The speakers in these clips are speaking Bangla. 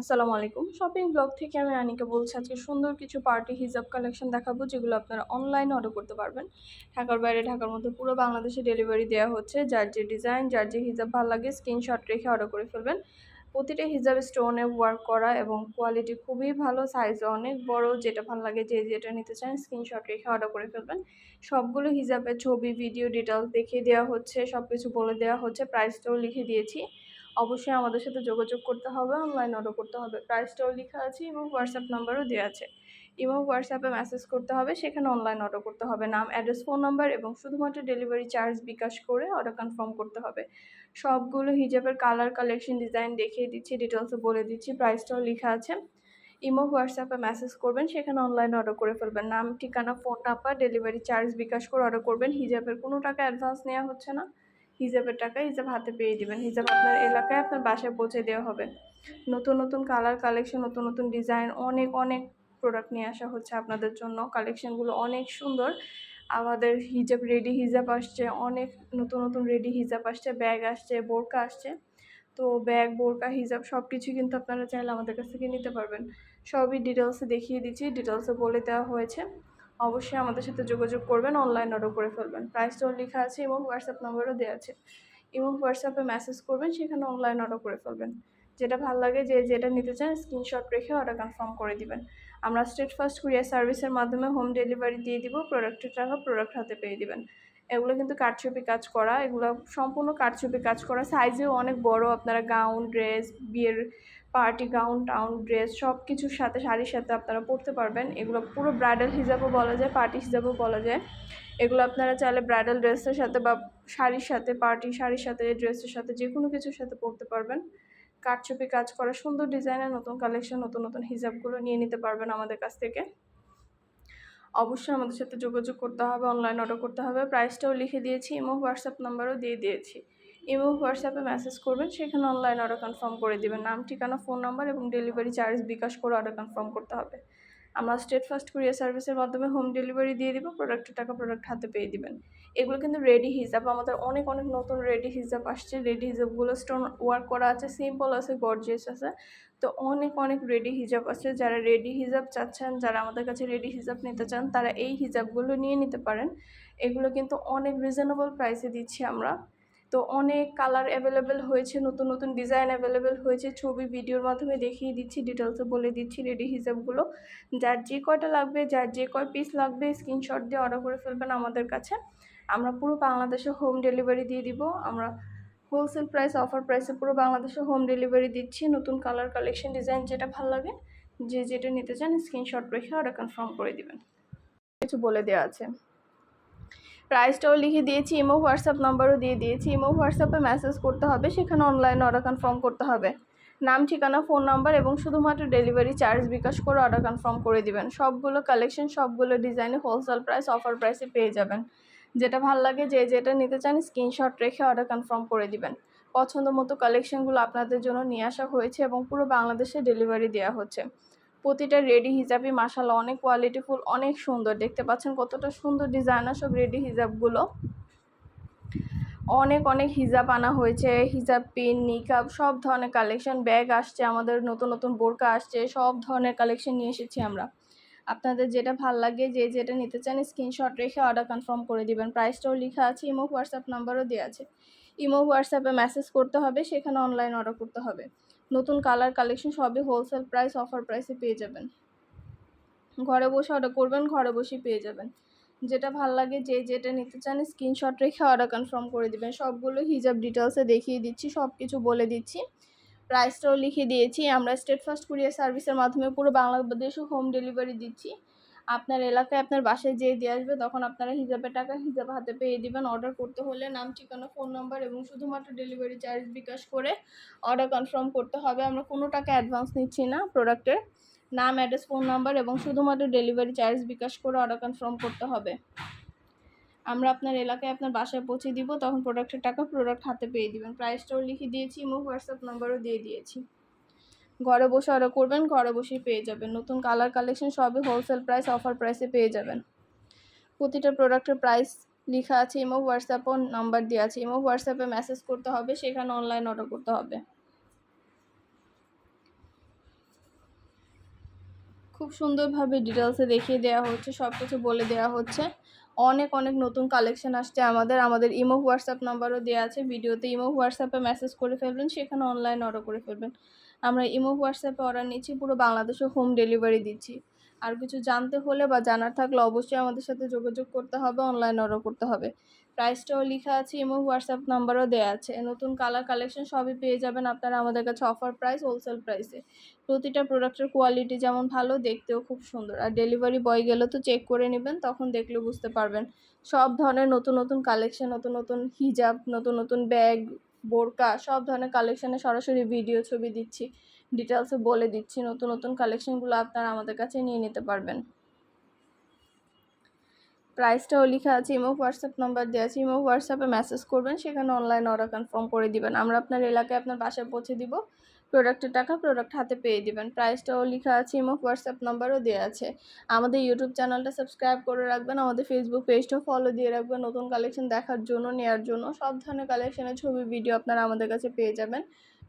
আসসালামু আলাইকুম। শপিং ব্লগ থেকে আমি আনিকা বলছি, আজকে সুন্দর কিছু পার্টি হিজাব কালেকশন দেখাবো, যেগুলো আপনারা অনলাইনে অর্ডার করতে পারবেন। ঢাকার বাইরে, ঢাকার মধ্যে পুরো বাংলাদেশে ডেলিভারি দেওয়া হচ্ছে। যার যে ডিজাইন যার যে হিজাব ভালো লাগে স্ক্রিনশট রেখে অর্ডার করে ফেলবেন। প্রতিটা হিজাব স্টোনে ওয়ার্ক করা এবং কোয়ালিটি খুবই ভালো সাইজ অনেক বড়, যেটা ভালো লাগে, যে যেটা নিতে চান স্ক্রিনশট রেখে অর্ডার করে ফেলবেন। সবগুলো হিজাবের ছবি ভিডিও ডিটেলস দেখিয়ে দেওয়া হচ্ছে সব কিছু বলে দেওয়া হচ্ছে প্রাইসটাও লিখে দিয়েছি। অবশ্যই আমাদের সাথে যোগাযোগ করতে হবে অনলাইন অর্ডার করতে হবে। প্রাইসটাও লেখা আছে, এবং হোয়াটসঅ্যাপ নাম্বারও দেওয়া আছে। এবং হোয়াটসঅ্যাপে মেসেজ করতে হবে, সেখানে অনলাইন অর্ডার করতে হবে। নাম অ্যাড্রেস ফোন নাম্বার এবং শুধুমাত্র ডেলিভারি চার্জ বিকাশ করে অর্ডার কনফার্ম করতে হবে। সবগুলো হিজাবের কালার কালেকশন ডিজাইন দেখিয়ে দিচ্ছি ডিটেলসে বলে দিচ্ছি প্রাইসটাও লেখা আছে। ইমো হোয়াটসঅ্যাপে মেসেজ করবেন, সেখানে অনলাইন অর্ডার করে ফেলবেন। নাম, ঠিকানা phone number delivery charge bKash করে অর্ডার করবেন। হিজাবের কোনো টাকা অ্যাডভান্স নেওয়া হচ্ছে না। হিজাবের টাকা হিজাব হাতে পেয়ে দিবেন। হিজাব আপনার এলাকায় আপনার বাসায় পৌঁছে দেওয়া হবে। নতুন নতুন কালার কালেকশন নতুন নতুন ডিজাইন অনেক অনেক প্রোডাক্ট নিয়ে আসা হচ্ছে আপনাদের জন্য। কালেকশনগুলো অনেক সুন্দর। আমাদের হিজাব রেডি হিজাব আসছে। অনেক নতুন নতুন রেডি হিজাব আসছে। ব্যাগ আসছে, বোরকা আসছে। তো ব্যাগ বোরকা, হিজাব সব কিছুই কিন্তু আপনারা চাইলে আমাদের কাছ থেকে নিতে পারবেন। সবই ডিটেলসে দেখিয়ে দিচ্ছি। ডিটেলসে বলে দেওয়া হয়েছে। অবশ্যই আমাদের সাথে যোগাযোগ করবেন অনলাইন অর্ডার করে ফেলবেন। প্রাইসটাও লেখা আছে, এবং হোয়াটসঅ্যাপ নাম্বারও দেওয়া আছে। এবং হোয়াটসঅ্যাপে মেসেজ করবেন, সেখানে অনলাইন অর্ডার করে ফেলবেন। যেটা ভালো লাগে যে যেটা নিতে চান স্ক্রিনশট রেখে অর্ডার কনফার্ম করে দিবেন। আমরা স্টেট ফার্স্ট কুরিয়ার সার্ভিসের মাধ্যমে হোম ডেলিভারি দিয়ে দিব প্রোডাক্টের টাকা প্রোডাক্ট হাতে পেয়ে দিবেন। এগুলো কিন্তু কাঠছবি কাজ করা, এগুলো সম্পূর্ণ কাঠছবি কাজ করা। সাইজেও অনেক বড়, আপনারা গাউন ড্রেস বিয়ের পার্টি গাউন টাউন ড্রেস সব কিছুর সাথে শাড়ির সাথে আপনারা পরতে পারবেন। এগুলো পুরো ব্রাইডাল হিসাবেও বলা যায় পার্টি হিসাবেও বলা যায়। এগুলো আপনারা চাইলে ব্রাইডাল ড্রেসের সাথে বা শাড়ির সাথে পার্টি শাড়ির সাথে ড্রেসের সাথে যে কোনো কিছুর সাথে পরতে পারবেন। কাঠচুপি কাজ করা, সুন্দর ডিজাইনের নতুন কালেকশন নতুন নতুন হিজাবগুলো নিয়ে নিতে পারবেন আমাদের কাছ থেকে। অবশ্যই আমাদের সাথে যোগাযোগ করতে হবে অনলাইন অর্ডার করতে হবে। প্রাইসটাও লিখে দিয়েছি ইমো হোয়াটসঅ্যাপ নাম্বারও দিয়ে দিয়েছি। ইমো হোয়াটসঅ্যাপে মেসেজ করবেন, সেখানে অনলাইন অর্ডার কনফার্ম করে দেবেন। নাম, ঠিকানা ফোন নাম্বার এবং ডেলিভারি চার্জ বিকাশ করে অর্ডার কনফার্ম করতে হবে। আমরা স্টেট ফার্স্ট কুরিয়ার সার্ভিসের মাধ্যমে হোম ডেলিভারি দিয়ে দিব প্রোডাক্টের টাকা প্রোডাক্ট হাতে পেয়ে দিবেন। এগুলো কিন্তু রেডি হিসাব আমাদের অনেক অনেক নতুন রেডি হিসাব আসছে। রেডি হিসাবগুলো স্টোন ওয়ার্ক করা আছে সিম্পল আছে গর্জিয়াস আছে। তো অনেক অনেক রেডি হিজাব আছে। যারা রেডি হিজাব চাচ্ছেন, যারা আমাদের কাছে রেডি হিজাব নিতে চান, তারা এই হিজাবগুলো নিয়ে নিতে পারেন। এগুলো কিন্তু অনেক রিজনেবল প্রাইসে দিচ্ছি আমরা। তো অনেক কালার অ্যাভেলেবেল হয়েছে, নতুন নতুন ডিজাইন অ্যাভেলেবেল হয়েছে। ছবি ভিডিওর মাধ্যমে দেখিয়ে দিচ্ছি ডিটেলসে বলে দিচ্ছি রেডি হিসাবগুলো যার যে কয়টা লাগবে, যার যে কয় পিস লাগবে স্ক্রিনশট দিয়ে অর্ডার করে ফেলবেন আমাদের কাছে। আমরা পুরো বাংলাদেশে হোম ডেলিভারি দিয়ে দিব। আমরা হোলসেল প্রাইস অফার প্রাইসে পুরো বাংলাদেশে হোম ডেলিভারি দিচ্ছি। নতুন কালার কালেকশন ডিজাইন যেটা ভালো লাগে, যে যেটা নিতে চান স্ক্রিনশট রেখে অর্ডার কনফার্ম করে দিবেন। কিছু বলে দেওয়া আছে। প্রাইসটাও লিখে দিয়েছি ইমো হোয়াটসঅ্যাপ নাম্বারও দিয়ে দিয়েছি। ইমো হোয়াটসঅ্যাপে মেসেজ করতে হবে, সেখানে অনলাইনে অর্ডার কনফার্ম করতে হবে। নাম, ঠিকানা ফোন নাম্বার এবং শুধুমাত্র ডেলিভারি চার্জ বিকাশ করে অর্ডার কনফার্ম করে দিবেন। সবগুলো কালেকশন সবগুলো ডিজাইনে হোলসেল প্রাইস অফার প্রাইসে পেয়ে যাবেন। যেটা ভালো লাগে, যে যেটা নিতে চান স্ক্রিনশট রেখে অর্ডার কনফার্ম করে দিবেন। পছন্দ মতো কালেকশনগুলো আপনাদের জন্য নিয়ে আসা হয়েছে এবং পুরো বাংলাদেশে ডেলিভারি দেওয়া হচ্ছে। প্রতিটা রেডি হিজাবই মাসাল্লাহ অনেক কোয়ালিটিফুল অনেক সুন্দর। দেখতে পাচ্ছেন কতটা সুন্দর ডিজাইনার সব রেডি হিজাবগুলো অনেক অনেক হিজাব আনা হয়েছে। হিজাব পিন নিকাব সব ধরনের কালেকশন ব্যাগ আসছে আমাদের, নতুন নতুন বোরকা আসছে, সব ধরনের কালেকশন নিয়ে এসেছি আমরা। আপনাদের যেটা ভালো লাগে, যে যেটা নিতে চান স্ক্রিনশট রেখে অর্ডার কনফার্ম করে দিবেন। প্রাইসটাও লেখা আছে ইমো হোয়াটসঅ্যাপ নাম্বারও দেওয়া আছে। ইমো হোয়াটসঅ্যাপে মেসেজ করতে হবে, সেখানে অনলাইন অর্ডার করতে হবে। নতুন কালার কালেকশন সবই হোলসেল প্রাইস অফার প্রাইসে পেয়ে যাবেন। ঘরে বসে অর্ডার করবেন, ঘরে বসেই পেয়ে যাবেন। যেটা ভালো লাগে, যে যেটা নিতে চান স্ক্রিনশট রেখে অর্ডার কনফার্ম করে দিবেন। সবগুলো হিজাব ডিটেলসে দেখিয়ে দিচ্ছি সব কিছু বলে দিচ্ছি। প্রাইসটাও লিখে দিয়েছি। আমরা স্টেট ফার্স্ট কুরিয়ার সার্ভিসের মাধ্যমে পুরো বাংলাদেশে হোম ডেলিভারি দিচ্ছি। আপনার এলাকায় আপনার বাসায় যেয়ে দিয়ে আসবে, তখন আপনারা হিসাবের টাকা, হিসাব হাতে পেয়ে দিবেন। অর্ডার করতে হলে নাম, ঠিকানা ফোন নাম্বার এবং শুধুমাত্র ডেলিভারি চার্জ বিকাশ করে অর্ডার কনফার্ম করতে হবে। আমরা কোনো টাকা অ্যাডভান্স নিচ্ছি না প্রোডাক্টের নাম অ্যাড্রেস ফোন নাম্বার এবং শুধুমাত্র ডেলিভারি চার্জ বিকাশ করে অর্ডার কনফার্ম করতে হবে। আমরা আপনার এলাকায় আপনার বাসায় পৌঁছে দিব, তখন প্রোডাক্টের টাকা প্রোডাক্ট হাতে পেয়ে দিবেন। প্রাইসটাও লিখে দিয়েছি, এবং হোয়াটসঅ্যাপ নাম্বারও দিয়ে দিয়েছি। ঘরে বসে অর্ডার করবেন, ঘরে বসেই পেয়ে যাবেন। নতুন কালার কালেকশন সবই হোলসেল প্রাইস অফার প্রাইসে পেয়ে যাবেন। প্রতিটা প্রোডাক্টের প্রাইস লেখা আছে ইমো হোয়াটসঅ্যাপও নাম্বার দেওয়া আছে ইমো হোয়াটসঅ্যাপে মেসেজ করতে হবে, সেখানে অনলাইন অর্ডার করতে হবে। খুব সুন্দরভাবে ডিটেলসে দেখিয়ে দেওয়া হচ্ছে সব কিছু বলে দেওয়া হচ্ছে। অনেক অনেক নতুন কালেকশন আসছে আমাদের। আমাদের ইমো হোয়াটসঅ্যাপ নাম্বারও দেওয়া আছে। ভিডিওতে ইমো হোয়াটসঅ্যাপে মেসেজ করে ফেলবেন, সেখানে অনলাইন অর্ডার করে ফেলবেন। আমরা ইমো হোয়াটসঅ্যাপে অর্ডার নিচ্ছি, পুরো বাংলাদেশে হোম ডেলিভারি দিচ্ছি। আর কিছু জানতে হলে বা জানার থাকলে অবশ্যই আমাদের সাথে যোগাযোগ করতে হবে অনলাইন অর্ডার করতে হবে। প্রাইসটাও লেখা আছে এবং হোয়াটসঅ্যাপ নাম্বারও দেওয়া আছে। নতুন কালার কালেকশন সবই পেয়ে যাবেন আপনারা আমাদের কাছে অফার প্রাইস হোলসেল প্রাইসে প্রতিটা প্রোডাক্টের কোয়ালিটি যেমন ভালো, দেখতেও খুব সুন্দর। আর ডেলিভারি বয় গেলে তো চেক করে নেবেন, তখন দেখলে বুঝতে পারবেন। সব ধরনের নতুন নতুন কালেকশন নতুন নতুন হিজাব নতুন নতুন ব্যাগ বোরকা, সব ধরনের কালেকশনে সরাসরি ভিডিও ছবি দিচ্ছি ডিটেলসে বলে দিচ্ছি। নতুন নতুন কালেকশনগুলো আপনারা আমাদের কাছে নিয়ে নিতে পারবেন। প্রাইসটাও লেখা আছে, ইমো হোয়াটসঅ্যাপ নাম্বার দেওয়া আছে, ইমো হোয়াটসঅ্যাপে মেসেজ করবেন, সেখানে অনলাইন অর্ডার কনফার্ম করে দিবেন। আমরা আপনার এলাকায় আপনার বাসায় পৌঁছে দিব প্রোডাক্টের টাকা প্রোডাক্ট হাতে পেয়ে দিবেন। প্রাইসটাও লেখা আছে, ইমো হোয়াটসঅ্যাপ নাম্বারও দেওয়া আছে। আমাদের ইউটিউব চ্যানেলটা সাবস্ক্রাইব করে রাখবেন, আমাদের ফেসবুক পেজটাও ফলো দিয়ে রাখবেন, নতুন কালেকশন দেখার জন্য নেওয়ার জন্য। সব ধরনের কালেকশনের ছবি ভিডিও আপনারা আমাদের কাছে পেয়ে যাবেন।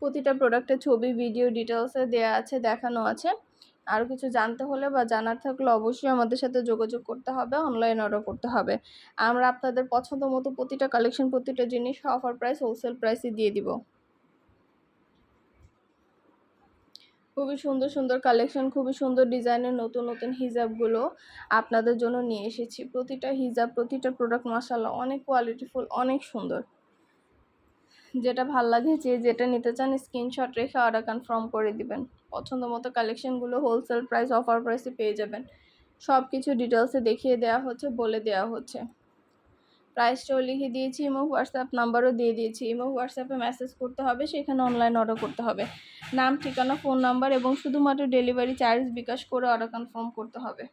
প্রতিটা প্রোডাক্টের ছবি ভিডিও ডিটেলসে দেওয়া আছে, দেখানো আছে। আর কিছু জানতে হলে বা জানার থাকলে অবশ্যই আমাদের সাথে যোগাযোগ করতে হবে অনলাইন অর্ডার করতে হবে। আমরা আপনাদের পছন্দ মতো প্রতিটা কালেকশন প্রতিটা জিনিস অফার প্রাইস হোলসেল প্রাইসে দিয়ে দিব। খুবই সুন্দর সুন্দর কালেকশন খুবই সুন্দর ডিজাইনের নতুন নতুন হিজাবগুলো আপনাদের জন্য নিয়ে এসেছি। প্রতিটা হিজাব, প্রতিটা প্রোডাক্ট মশালা অনেক কোয়ালিটিফুল অনেক সুন্দর। যেটা ভালো লাগে যে, যেটা নিতে চান স্ক্রিনশট রেখে অর্ডার কনফার্ম করে দিবেন। পছন্দ মতো কালেকশানগুলো হোলসেল প্রাইস অফার প্রাইসে পেয়ে যাবেন। সব কিছু ডিটেলসে দেখিয়ে দেওয়া হচ্ছে, বলে দেওয়া হচ্ছে। প্রাইসটাও লিখে দিয়েছি ইমো হোয়াটসঅ্যাপ নাম্বারও দিয়ে দিয়েছি। ইমো হোয়াটসঅ্যাপে মেসেজ করতে হবে, সেখানে অনলাইন অর্ডার করতে হবে। নাম, ঠিকানা ফোন নাম্বার এবং শুধুমাত্র ডেলিভারি চার্জ বিকাশ করে অর্ডার কনফার্ম করতে হবে।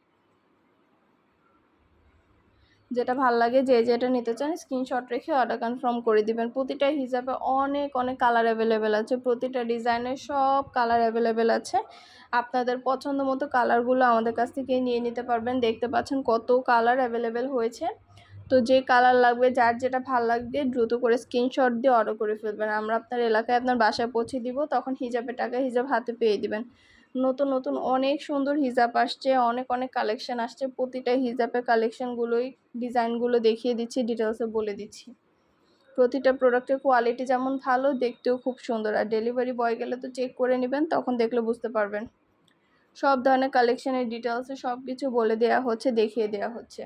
যেটা ভালো লাগে, যে যেটা নিতে চান স্ক্রিনশট রেখে অর্ডার কনফার্ম করে দিবেন। প্রতিটা হিসাবে অনেক অনেক কালার অ্যাভেলেবেল আছে। প্রতিটা ডিজাইনের সব কালার অ্যাভেলেবেল আছে। আপনাদের পছন্দ মতো কালারগুলো আমাদের কাছ থেকে নিয়ে নিতে পারবেন। দেখতে পাচ্ছেন কত কালার অ্যাভেলেবেল হয়েছে। তো যে কালার লাগবে, যার যেটা ভালো লাগবে, দ্রুত করে স্ক্রিনশট দিয়ে অর্ডার করে ফেলবেন। আমরা আপনার এলাকায় আপনার বাসায় পৌঁছে দিব, তখন হিজাবের টাকা হিজাব হাতে পেয়ে দিবেন। নতুন নতুন অনেক সুন্দর হিজাব আসছে, অনেক অনেক কালেকশান আসছে। প্রতিটা হিজাবের কালেকশানগুলোই ডিজাইনগুলো দেখিয়ে দিচ্ছি ডিটেলসে বলে দিচ্ছি। প্রতিটা প্রোডাক্টের কোয়ালিটি যেমন ভালো, দেখতেও খুব সুন্দর। আর ডেলিভারি বয় গেলে তো চেক করে নেবেন, তখন দেখলে বুঝতে পারবেন। সব ধরনের কালেকশানের ডিটেলসে সব কিছু বলে দেওয়া হচ্ছে, দেখিয়ে দেওয়া হচ্ছে।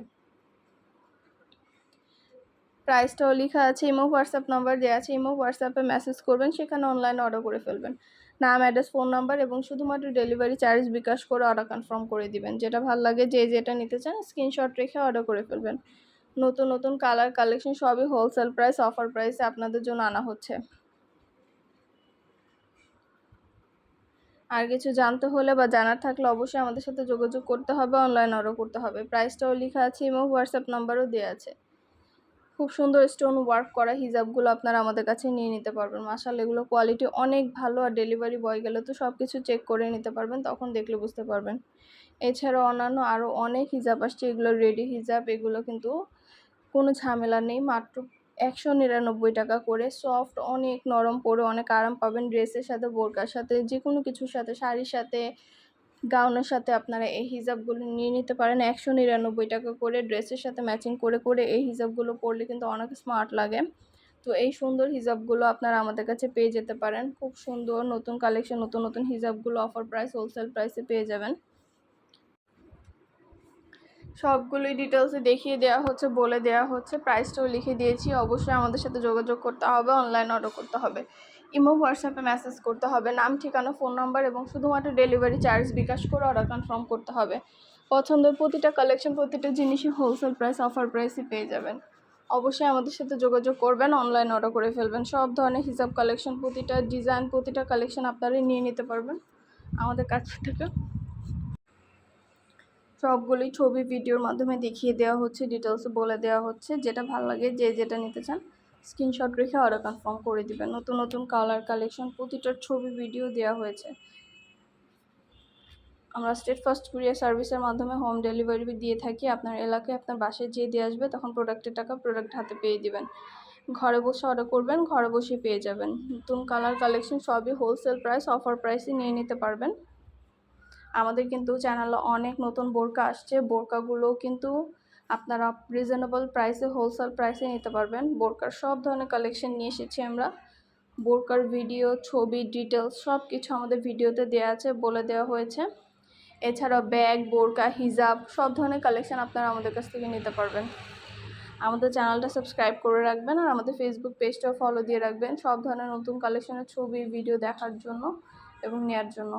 প্রাইসটাও লেখা আছে, ইমো, হোয়াটসঅ্যাপ নাম্বার দেওয়া আছে, ইমো, হোয়াটসঅ্যাপে মেসেজ করবেন, সেখানে অনলাইনে অর্ডার করে ফেলবেন। নাম অ্যাড্রেস ফোন নাম্বার এবং শুধুমাত্র ডেলিভারি চার্জ বিকাশ করে অর্ডার কনফার্ম করে দিবেন। যেটা ভালো লাগে, যে যেটা নিতে চান স্ক্রিনশট রেখে অর্ডার করে ফেলবেন। নতুন নতুন কালার কালেকশন সবই হোলসেল প্রাইস অফার প্রাইসে আপনাদের জন্য আনা হচ্ছে। আর কিছু জানতে হলে বা জানার থাকলে অবশ্যই আমাদের সাথে যোগাযোগ করতে হবে অনলাইন অর্ডার করতে হবে। প্রাইসটাও লেখা আছে, ইমো, হোয়াটসঅ্যাপ নাম্বারও দেওয়া আছে। খুব সুন্দর স্টোন ওয়ার্ক করা হিজাবগুলো আপনারা আমাদের কাছে নিয়ে নিতে পারবেন। মাসাল এগুলো কোয়ালিটি অনেক ভালো আর ডেলিভারি বয় গেলে তো সব কিছু চেক করে নিতে পারবেন, তখন দেখলে বুঝতে পারবেন। এছাড়াও অন্যান্য আরও অনেক হিজাব আসছে, এগুলো রেডি হিজাব, এগুলো কিন্তু কোনো ঝামেলা নেই, মাত্র একশো নিরানব্বই টাকা করে। সফট অনেক নরম, পরে অনেক আরাম পাবেন ড্রেসের সাথে, বোরকার সাথে যে কোনো কিছুর সাথে, শাড়ির সাথে গাউনের সাথে আপনারা এই হিজাবগুলো নিয়ে নিতে পারেন। একশো নিরানব্বই টাকা করে ড্রেসের সাথে ম্যাচিং করে করে এই হিজাবগুলো পরলে কিন্তু অনেক স্মার্ট লাগে। তো এই সুন্দর হিজাবগুলো আপনারা আমাদের কাছে পেয়ে যেতে পারেন। খুব সুন্দর নতুন কালেকশন, নতুন নতুন হিজাবগুলো অফার প্রাইস হোলসেল প্রাইসে পেয়ে যাবেন। সবগুলোই ডিটেলসে দেখিয়ে দেওয়া হচ্ছে, বলে দেওয়া হচ্ছে। প্রাইসটাও লিখে দিয়েছি। অবশ্যই আমাদের সাথে যোগাযোগ করতে হবে অনলাইন অর্ডার করতে হবে। ইমো, হোয়াটসঅ্যাপে মেসেজ করতে হবে, নাম, ঠিকানা, ফোন নাম্বার এবং শুধুমাত্র ডেলিভারি চার্জ বিকাশ করে অর্ডার কনফার্ম করতে হবে। পছন্দের প্রতিটা কালেকশন প্রতিটা জিনিসই হোলসেল প্রাইস অফার প্রাইসই পেয়ে যাবেন। অবশ্যই আমাদের সাথে যোগাযোগ করবেন অনলাইন অর্ডার করে ফেলবেন। সব ধরনের হিসাব কালেকশন প্রতিটা ডিজাইন প্রতিটা কালেকশন আপনারাই নিয়ে নিতে পারবেন আমাদের কাছ থেকে। সবগুলি ছবি ভিডিওর মাধ্যমে দেখিয়ে দেওয়া হচ্ছে ডিটেলসে বলে দেওয়া হচ্ছে। যেটা ভালো লাগে, যে যেটা নিতে চান স্ক্রিনশট রেখে অর্ডার কনফার্ম করে দিবেন। নতুন নতুন কালার কালেকশন প্রতিটার ছবি ভিডিও দেওয়া হয়েছে। আমরা স্টেট ফার্স্ট কুরিয়ার সার্ভিসের মাধ্যমে হোম ডেলিভারি দিয়ে থাকি। আপনার এলাকায় আপনার বাসায় যেয়ে দিয়ে আসবে, তখন প্রোডাক্টের টাকা প্রোডাক্ট হাতে পেয়ে দিবেন। ঘরে বসে অর্ডার করবেন, ঘরে বসে পেয়ে যাবেন। নতুন কালার কালেকশন সবই হোলসেল প্রাইস অফার প্রাইসে নিয়ে নিতে পারবেন। আমাদের কিন্তু চ্যানেলে অনেক নতুন বোরকা আসছে। বোরকাগুলো কিন্তু আপনারা রিজনেবল প্রাইসে হোলসেল প্রাইসে নিতে পারবেন। বোরকার সব ধরনের কালেকশন নিয়ে এসেছি আমরা। বোরকার ভিডিও ছবি ডিটেলস সব কিছু আমাদের ভিডিওতে দেওয়া আছে, বলে দেওয়া হয়েছে। এছাড়াও ব্যাগ বোরকা, হিজাব সব ধরনের কালেকশন আপনারা আমাদের কাছ থেকে নিতে পারবেন। আমাদের চ্যানেলটা সাবস্ক্রাইব করে রাখবেন আর আমাদের ফেসবুক পেজটাও ফলো দিয়ে রাখবেন সব ধরনের নতুন কালেকশনের ছবি ভিডিও দেখার জন্য এবং নেওয়ার জন্য।